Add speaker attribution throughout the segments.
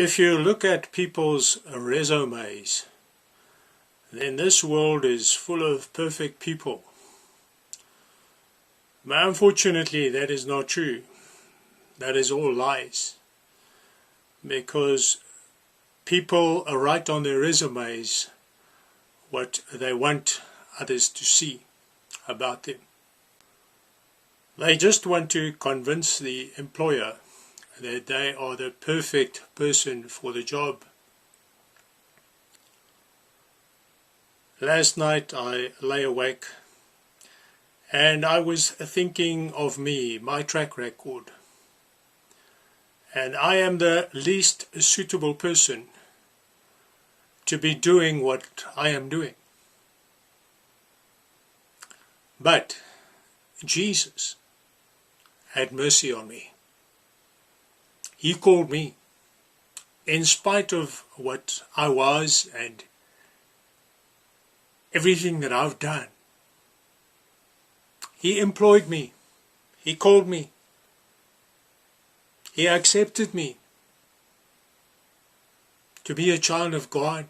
Speaker 1: If you look at people's resumes, then this world is full of perfect people. But unfortunately, that is not true. That is all lies. Because people write on their resumes what they want others to see about them. They just want to convince the employer that they are the perfect person for the job. Last night I lay awake and I was thinking of me, my track record. And I am the least suitable person to be doing what I am doing. But Jesus had mercy on me. He called me in spite of what I was and everything that I've done. He employed me. He called me. He accepted me to be a child of God.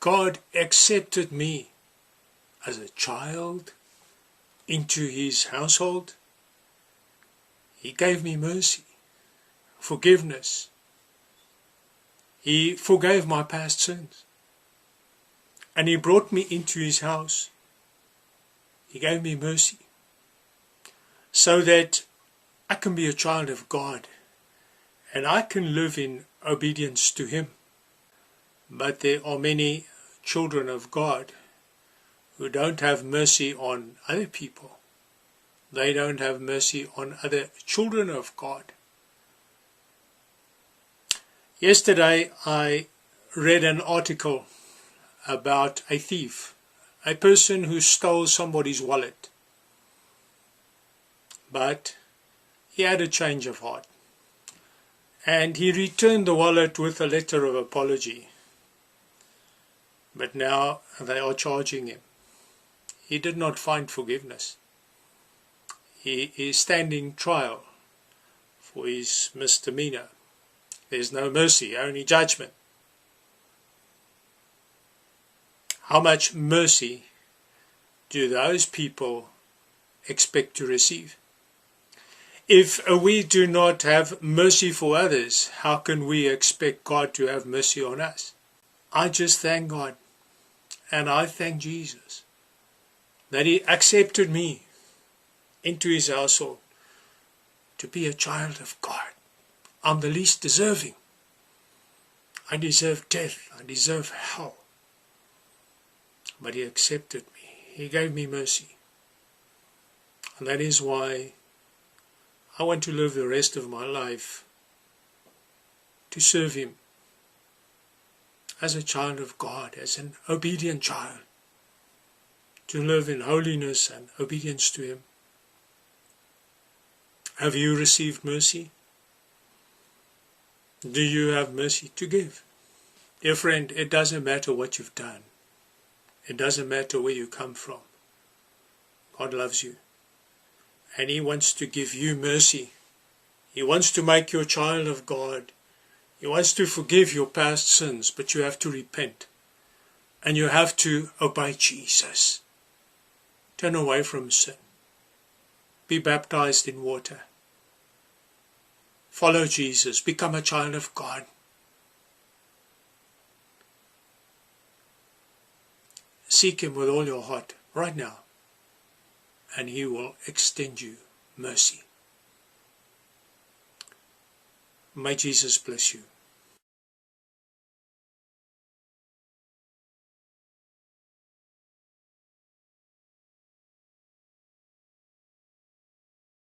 Speaker 1: God accepted me as a child into his household. He gave me mercy, forgiveness. He forgave my past sins. And he brought me into his house. He gave me mercy. So that I can be a child of God. And I can live in obedience to him. But there are many children of God who don't have mercy on other people they don't have mercy on other children of God. Yesterday I read an article about a thief, a person who stole somebody's wallet. But he had a change of heart. And he returned the wallet with a letter of apology. But now they are charging him. He did not find forgiveness he is standing trial for his misdemeanor. There's no mercy, only judgment. How much mercy do those people expect to receive? If we do not have mercy for others, how can we expect God to have mercy on us? I just thank God and I thank Jesus that He accepted me into his household to be a child of God. I'm the least deserving. I deserve death. I deserve hell. But he accepted me. He gave me mercy. And that is why I want to live the rest of my life to serve him as a child of God, as an obedient child, to live in holiness and obedience to him. Have you received mercy? Do you have mercy to give? Dear friend, it doesn't matter what you've done. It doesn't matter where you come from. God loves you. And He wants to give you mercy. He wants to make you a child of God. He wants to forgive your past sins, but you have to repent. And you have to obey Jesus. Turn away from sin. Be baptized in water. Follow Jesus. Become a child of God. Seek Him with all your heart right now, and He will extend you mercy. May Jesus bless you.